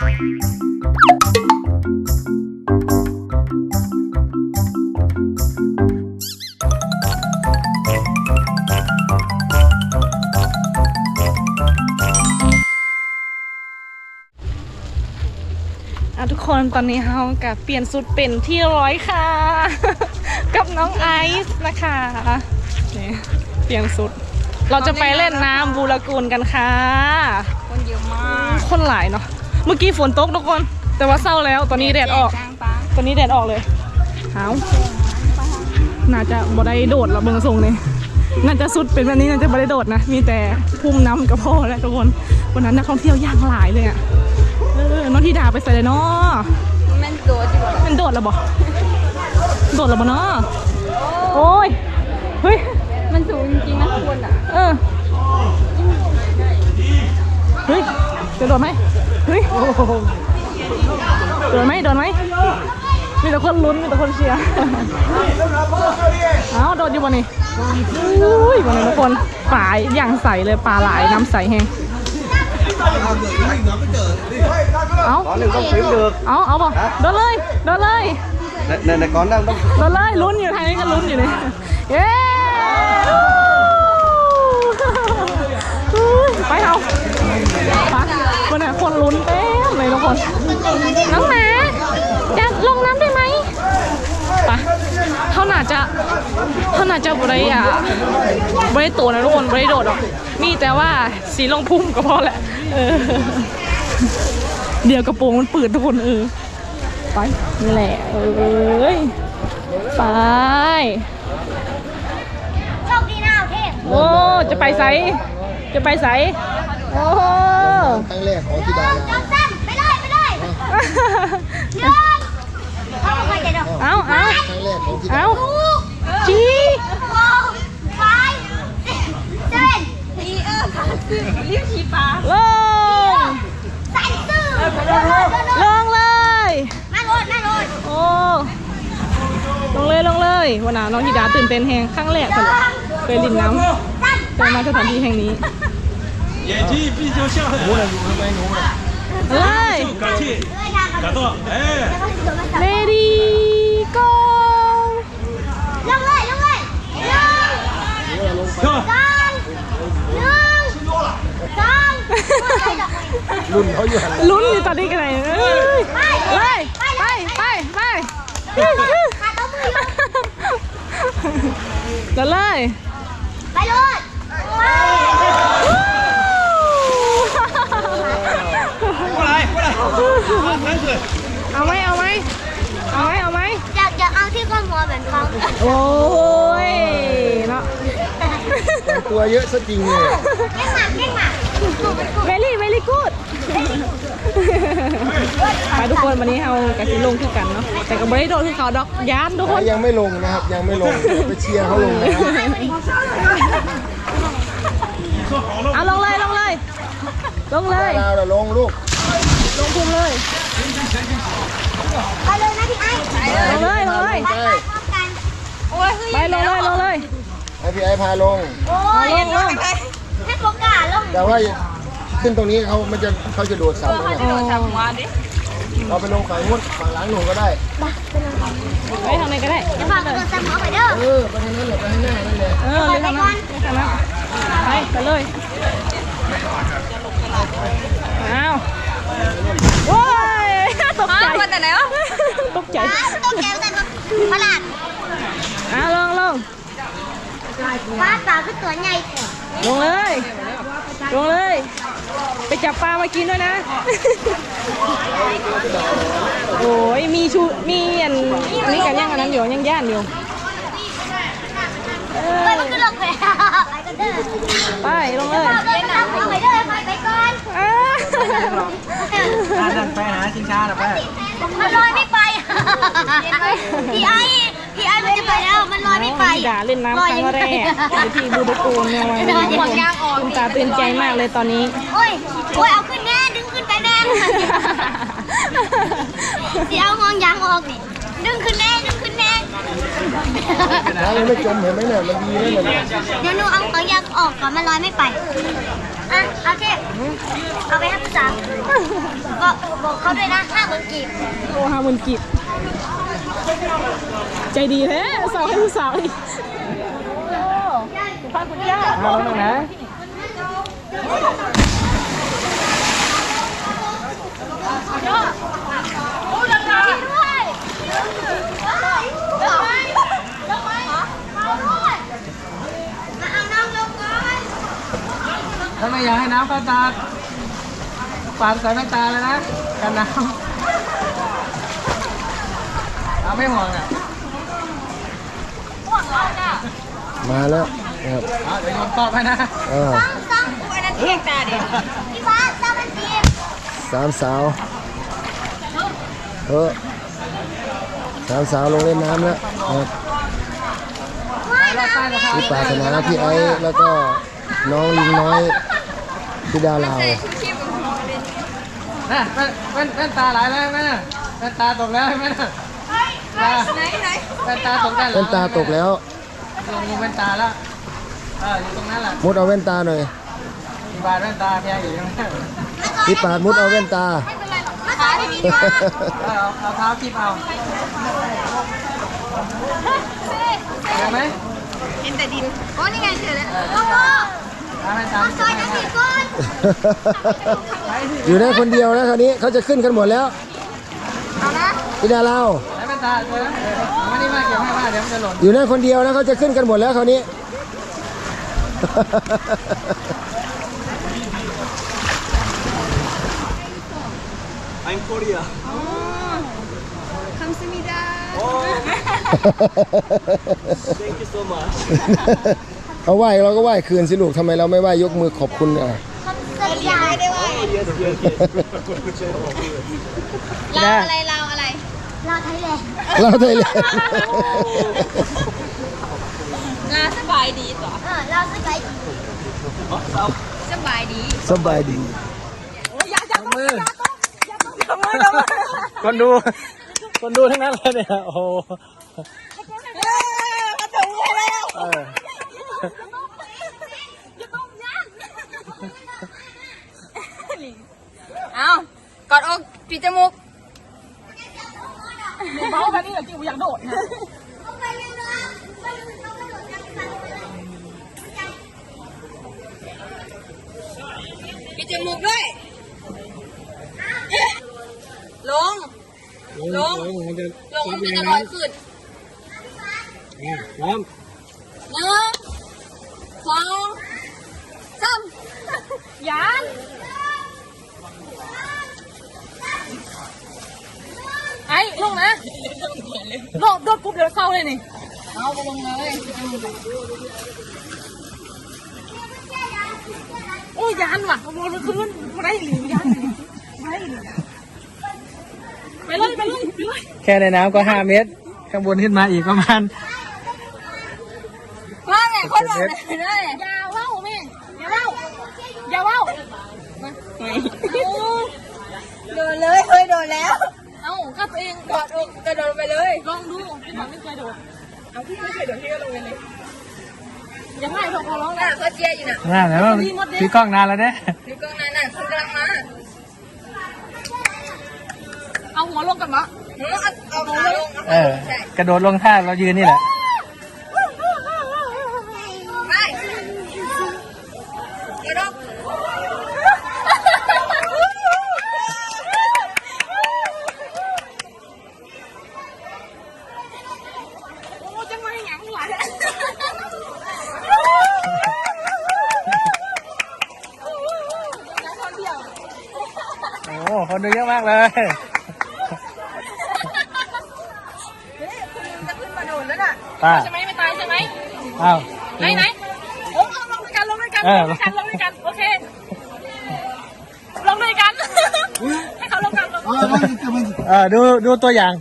อะทุกคนตอนนี้เรากับเปลี่ยนสุดเป็นที่ร้อยค่ะ กับน้องไอซ์นะคะนี่เปลี่ยนสุด เราจะไปเล่นน้ำบูรกูลกันค่ะ คนเยอะมาก คนหลายเนาะเมื่อกี้ฝนตกทุกคน แต่ว่าเศร้าแล้ว ตอนนี้แดดออกจ้างปังตอนนี้แดดออกเลยเอาน่าจะบ่ได้โดดละเบิงทรงนี่น่าจะสุดเป็นแบบนี้น่าจะบ่ได้โดดนะ มีแต่พุ่มน้ำกับพ่อแหละทุกคน วันนั้นนักท่องเที่ยวย่างหลายเลยอะเออน้องธิดาไปใส่เลยเนาะแม่นตัวจิ๋วมันโดดแล้วบ่โดดแล้วบ่เนาะโอ้ย เฮ้ย มันสูงจริงๆนะคุณอะ เออ เฮ้ย จะโดดไหมเฮ้ยโดดไหมโดดไหมมีแต่คนลุ้นมีแต่คนเชียร์เอ้าโดดอยู่บนนี่อุ้ยบนนี้ทุกคนปลาอย่างใสเลยปลาหลายน้ำใสแห้งเอา có nên không phím được เอาเอาบ่โดดเลยโดดเลย này này, này có đang không โดดเลยลุ้นอยู่ทางนี้ก็ลุ้นอยู่นี่เย้ไปเอาไป วันนี้คนลุ้นเต็มเลยทุกคน น้องหมาจะลงน้ำได้ไหมไปเขาน่าจะเขาน่าจะบริอะบริตัวนะทุกคนบริโดดหรอกมีแต่ว่าสีลงพุ่มก็พอแหละเออเดี๋ยวกระโปรงมันปืดทุกคนเออไปนี่แหละเอ้ยไปโชคดีนะโอเคโอ้จะไปไสจะไปไส โอ้โห tăng lẻ có thì จ đà อมสั้นไปเลยไปเลยหนึ่งเขาไม่ค่อยจะดอกเอาเอา tăng lẻ có thì เอาถูกจีโอ้ไฟเซเว่นอีเออขาซื้อรีบขี่ปลาลงใส่ซื่อลงเลยมาโรดมาโรดโอ้ลงเลยลงเลยวันน่ะน้องธิดาตื่นเต้นแฮงครั้งแรกเลยเคยลินน้ำเคยมาสถานที่แห่งนี้ 眼睛闭就像很 เลย 感气 เลยทางกัน 感动，哎。 เลดี้โก ลงเลยลงเลยหนึ่ง 跳 สองหนึ่งสอง lùnเขาอยู่หัน ลุ้นอยู่ตอนนี้กันเลยเอ้ย ไป เลยไปไปไป ขาต้องมือ เดินเลย ไปโรด เอาไหมเอาไหมเอาไหมเอาไหมอยากจะเอาที่ก้นหัวเหมือนเขาโอ้ยเนาะตัวเยอะซะจริงเลยเก่งมากเก่งมากเวลี่เวลี่กูดไปทุกคนวันนี้เรากับสิลงคือกันเนาะแต่ก็ไม่ได้โดนคือเขาดอกยานทุกคนยังไม่ลงนะครับ ยังไม่ลงไปเชียร์เขาลงนะเอาลงเลยลงเลย ลงเลยเราเราลงลูก ลงพุงเลยไปเลยนะพี่ไอ้ลงเลยลงเลยไปไปพร้อมกันโอ้ยไปลงเลยลงเลยให้พี่ไอ้พาลง โอ้ยลงลงให้โปกาลงแต่ว่าขึ้นตรงนี้เขามันจะเขาจะโดดเสาเขาจะโดนทำหัวดิเราไปลงฝั่งนู้นฝั่งหลังหนูก็ได้ไปทางไหนก็ได้จะพาไปโดนสมองไปเด้อเออไปทางนั้นแหละไปข้างหน้านั่นแหละเออเลยทางนั้นเลยทางนั้นไปไปเลยอ้าวโอ้ยตกใจ อ้าวคนไหนวะ ตกใจ ต้องแกวแต่ก็ประหลาด อ้าวลงลง ฟ้าป่าคือตัวใหญ่ลงเลย ลงเลย ไปจับปลามากินด้วยนะ โอ้ยมีชูมีอันนี่กันย่างอันนั้นอยู่ย่างย่านอยู่เอไปอมันคือลงไปไปกันเด้อไปลงเลยพาไปสมองไปเด้อไปไปก่อนอ้าไปหาชิงช้าหน่อยไปมันลอยไม่ไปพี่ไอ้ พี่ไอ้มันจะไปแล้ว มันลอยไม่ไปด่าเล่นน้ำครั้งแรกในที่บูดากูนเนี่ยวันนี้คุณตาตื่นใจมากเลยตอนนี้ โอ้ย โอ้ยเอาขึ้นแน่ ดึงขึ้นไปแน่เดี๋ยวมองยางออกดิดึงขึ้นแน่ ดึงขึ้นแน่น้ำยังไม่จมเห็นไหมเนี่ย มันดีแล้วเนี่ยเดี๋ยวหนูเอาเอายางออกก่อนมันลอยไม่ไปอะเอาเทพเอาไปให้ภาษาบอกบอกเขาด้วยนะห้าหมื่นกีบโอ้ห้าหมื่นกิบ ใจดีแท้สาวให้ผู้สาวอีกเอาลงไหนด้วยลงไหมลงไหมเอาด้วยมาเอาน้องลงนถ้าไม่อยากให้น้ำเข้าตาปาดใส่แว่นตาเลยนะ กันน้ำ เอาไม่ห่วงอะ มาแล้วครับเอาเดี๋ยวโยนตอบไปนะอ่าสองอันนั้นเทียงตาดิพี่บ้านสามพันกีบสามสาวเออสามสาวลงเล่นน้ำแล้วครับพี่ปรารถนาพี่ไอ้แล้วก็น้องลิงน้อยพี่ดาลาวนะแว่นแว่นแว่นตาหลายแล้วไหมน่ะแว่นตาตกแล้วใช่ไหมน่ะตาแว่นตาตกได้เหรอแว่นตาตกแล้ว ลงแว่นตาแล้วเอออยู่ตรงนั้นแหละมุดเอาแว่นตาหน่อยมีบาทแว่นตาแพงอยู่ยังไงพี่ปาดมุดเอาแว่นตาไม่เป็นไรหรอกมาขายดีๆนะเอาเอาเท้าคีบเอาเห็นไหมเห็นแต่ดินโอ้นี่ไงเจอแล้วโอ้โหเอาให้ตามซอยน้ำอีกก้อนอยู่ได้คนเดียวแล้วคราวนี้เขาจะขึ้นกันหมดแล้วเอานะพี่ดาลาวใช้แว่น ตาเจอแล้วเอาไม่ได้มาเก็บให้ว่าเดี๋ยวมันจะหล่นอยู่ได้คนเดียวแล้วเขาจะขึ้นกันหมดแล้วคราวนี้ I'm Korea คำสมิดา Thank you so much เขาไหว้เราก็ไหว้คืนสิลูกทำไมเราไม่ไหว้ยกมือขอบคุณอะสวัสดีค่ะไม่ได้ว่า Yes yes yes เราอะไรเราอะไร ลาไทยแลนด์เราไทยแลนด์ลาสบายดีต่อเออลาสกายสบายดีสบายดีมือคนดู คนดูทั้งนั้นเลยเนี่ยโอ้โหมาถึงแล้วเออเอากอดอกปิดจมูก เบาแบบนี้เหรอกิวอยากโดดนะปิดจมูกด้วยลง ลงมันจะลงมันจะลอยขึ้นพร้อมหนึ่งสองสามยานไอ้ ลงนะโดดโดดปุ๊บเดี๋ยวเข้าเลยนี่เอาไปลงเลยโอ้ยยานว่ะขโมยมันขึ้นมาได้หรือยานมาได้หรือไปเลยไปเลยไปเลยแค่ในน้ำก็ห้าเมตร ข้างบนขึ้นมาอีกประมาณว่าไงคนบอกเลยได้อย่าเว้าแม่อย่าเว้าอย่าเว้าโดนเลยเคยโดนแล้วเอ้า ก็ตัวเองกอดอกกระโดดไปเลย ลองดูพี่บอกไม่เคยโดดเอาพี่ไม่เคยโดดพี่ก็ลงเลยเลยอย่าให้พอขอร้องนะนะเขาเจียอยู่น่ะน่าแล้วพี่กล้องนานแล้วเนี่ยพี่กล้องนานน่ะคุณกำลังมาเอาหัวลงกันมะเอาเอาขาลงเออกระโดดลงท่าเรายืนนี่แหละ ไปกระโดด โอ้จังไม่หยังหลาย โอ้โห คนดูเยอะมากเลยจะขึ้นมาโดนแล้วน่ะป้าใช่ไหมไม่ตายใช่ไหมอ้าวไหนไหนโอ้เอาลงด้วยกันลงด้วยกันเอลองด้วยกันลงด้วยกันโอเคลงด้วยกันให้เขาลงกันลงเออดูดูตัวอย่าง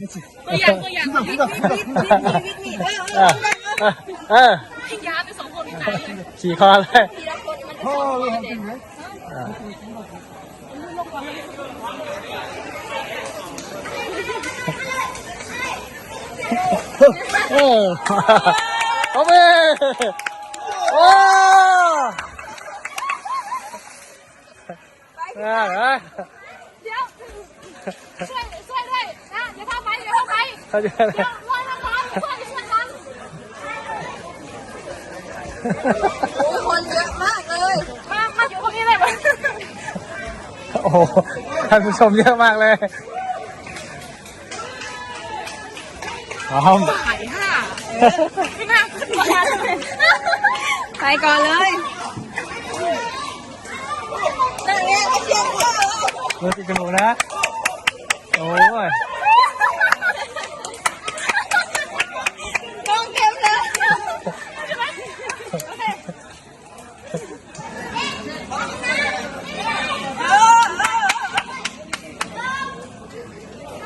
ตัวอย่างตัวอย่างวิทย์วิทย์วิทย์วิทย์วิทย์วิทย์เออเออเออเออให้ยาไปสองคนที่ตายเลยขี่คอเลย โอ้โอ้เมโอ้เออเออเดี๋ยวช่วยช่วยด้วยนะเดี๋ยวเข้าไปเดี๋ยวเข้าไปเดี๋ยวลอยน้ำร้อนช่วยช่วยกันโอ้คนเยอะมากเลยมากมากอยู่ตรงนี้เลยโอ้ท่านผู้ชมเยอะมากเลย พร้อมไปก่อนเลยนั่งเงี้ยก็เชียร์เพื่อนเลยมือติดจมูกนะ โอ้ย น้องเก็บเลย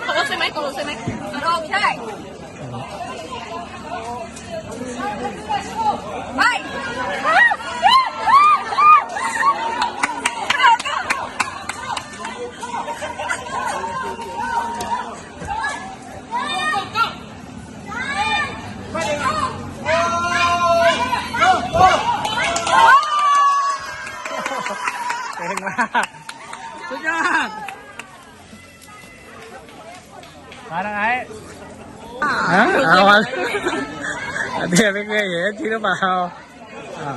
ขอรถใช่ไหมขอรถใช่ไหมขอรถใช่ ไป เก่งมาก สุดยอดมาทางไหนฮะเอามาอันเดียวไม่เคยเห็นจริงหรือเปล่าอ่า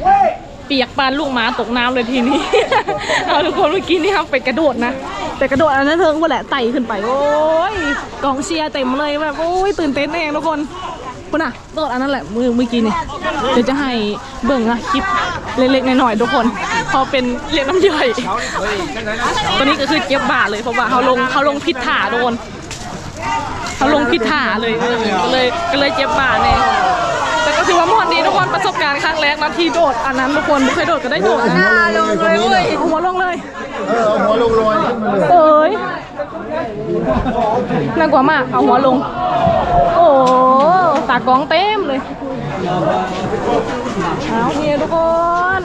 เปียกปานลูกหมาตกน้ำเลยทีนี้ เอาทุกคนเมื่อกี้นี่ครับไปกระโดดนะ แต่กระโดดอันนั้นเทิงว่าแหละไต่ขึ้นไป โอ้ยกองเชียร์เต็มเลยแบบโอ้ยตื่นเต้นเองทุกคนคุณน่ะโดดอันนั้นแหละมือเมื่อกี้นี่เดี๋ยวจะให้เบิ่งอะคลิปเล็กๆหน่อยๆทุกคน พอเป็นเรียนน้ำย่อยตัวนี้ก็คือเจ็บบาเลยเพราะว่าเขาลงเขาลงผิดถ่าโดนเขาลงผิดถ่าเลยเออก็เลยก็เลยเจ็บบาเนี่ย แต่ก็ถือว่าม่วนดีทุกคนประสบการณ์ครั้งแรกนะที่โดดอันนั้นทุกคนไม่เคยโดดก็ได้โดดนะหน้าลงเลยเว้ยเอาหัวลงเลย เออเอาหัวลงลอยขึ้นมาเลยเอ้ยน่ากลัวมาก เอาหัวลง โอ้ตากล้องเต็มเลย เอาเฮียทุกคน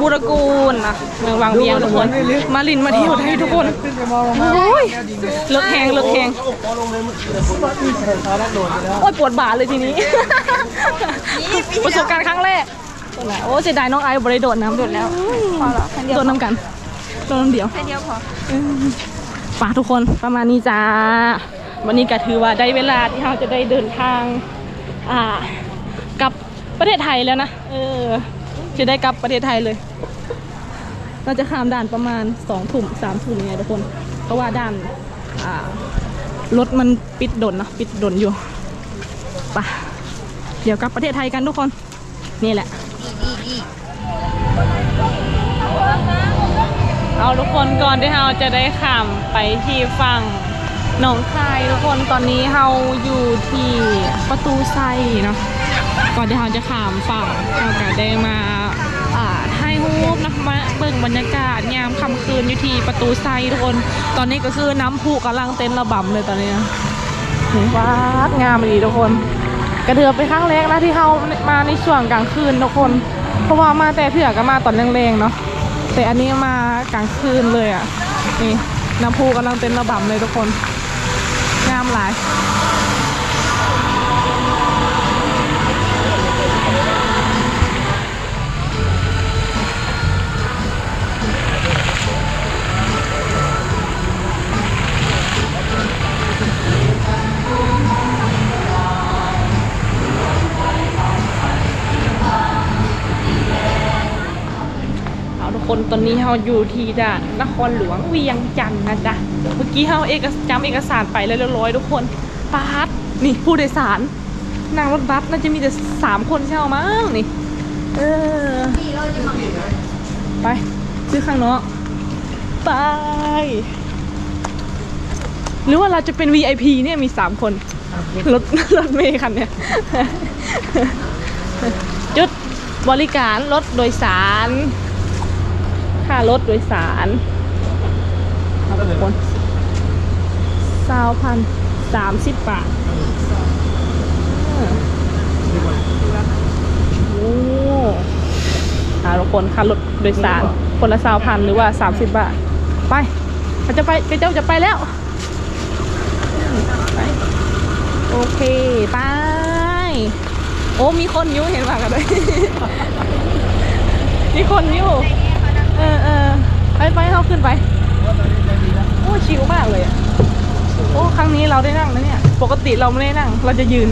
บูรกูลนะเมืองวังเวียงทุกคน มาลินมาเที่ยวได้ทุกคนโอ้ยเลิกแหงเลิกแหงโอ้ยปวดบ่าเลยทีนี้ ประสบการณ์ครั้งแรกโอ้เสียดายน้องไอซ์บริโดดน้ำโดดแล้วโดดน้ำกันโดดน้ำเดียวแค่เดียวพอฝากทุกคนประมาณนี้จ้า วันนี้ก็ถือว่าได้เวลาที่เราจะได้เดินทางอ่ากลับประเทศไทยแล้วนะเออจะได้กลับประเทศไทยเลยเราจะข้ามด่านประมาณสองทุ่มสามทุ่มเนี่ยทุกคน เพราะว่าด่านอ่ารถมันปิดดนเนอะปิดดนอยู่ไปะ เดี๋ยวกลับประเทศไทยกันทุกคน นี่แหละ เอาทุกคนก่อนที่เราจะได้ข้ามไปที่ฝั่งหนองคายทุกคนตอนนี้เราอยู่ที่ประตูไซเนาะก่อนที่เราจะข้ามฝั่งเราก็ได้มาอ่าให้รูปนะมาเบิ่งบรรยากาศยามค่ำคืนอยู่ที่ประตูไซทุกคน ตอนนี้ก็คือน้ำพุกำลังเต้นระบำเลยตอนนี้นะนี่ว้าวงามดีทุกคน กระเดือไปครั้งแรกนะที่เขามาในช่วงกลางคืนทุกคน เพราะว่ามาแต่เถื่อก็มาตอนแรงๆเนาะแต่อันนี้มากลางคืนเลยอะนี่น้ำพุกำลังเต้นระบำเลยทุกคนงามหลาย คนตอนนี้เราอยู่ที่ด่านนครหลวงเวียงจันทร์นะจ๊ะ เมื่อกี้เราเอกจำเอกสารไปแล้วเรียบร้อยทุกคนปาดนี่ผู้โดยสารนั่งรถบัสน่าจะมีแต่สามคนเช่ามั้งนี่ เออไปซื้อข้างนอกไป หรือว่าเราจะเป็น VIP เนี่ยมีสามคน รถรถเมย์คันเนี่ย จุดบริการรถโดยสาร ค่ารถโดยสารครับทุกคนสาวพันสามสิบบาทโอ้อ่าทุกคนค่ารถโดยสาร คนละสาวพันหรือว่า30บบาท ไปเราจะไปเจ้าจะไปแล้วไปโอเค ไป โอ้มีคนอยู่เห็นป่ะกันเลยมีคนอยู่ เออเออไปไปเราขึ้นไปโอ้ชิลมากเลยอะโอ้ครั้งนี้เราได้นั่งนะเนี่ย ปกติเราไม่ได้นั่ง เราจะยืน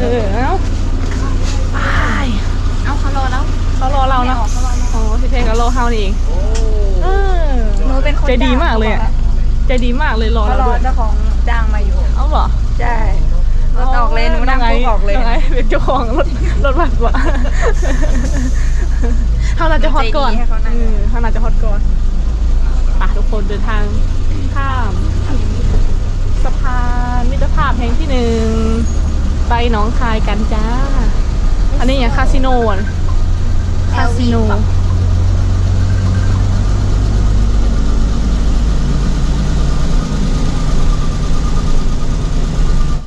เออเอาไปเอาเขารอแล้วเขารอเรานะอ๋อพี่เพลงกับรอเฮานี่เองเออหนูเป็นคนใจดีมากเลยอะใจดีมากเลยรอเขาเรารอด้วยเจ้าของจ้างมาอยู่เอาเหรอใช่รถออกเลยหนูนั่งไงปุ๊บออกเลยน้งไงเป็นเจ้าของรถรถบัสวะ เขาน่าจะฮอตก่อนใจดีให้เขานั่งเออเขาน่าจะฮอตก่อนป่ะทุกคนเดินทางข้ามสะพานมิตรภาพแห่งที่หนึ่งไปหนองคายกันจ้า อันนี้อย่างคาสิโนอะคาสิโน LV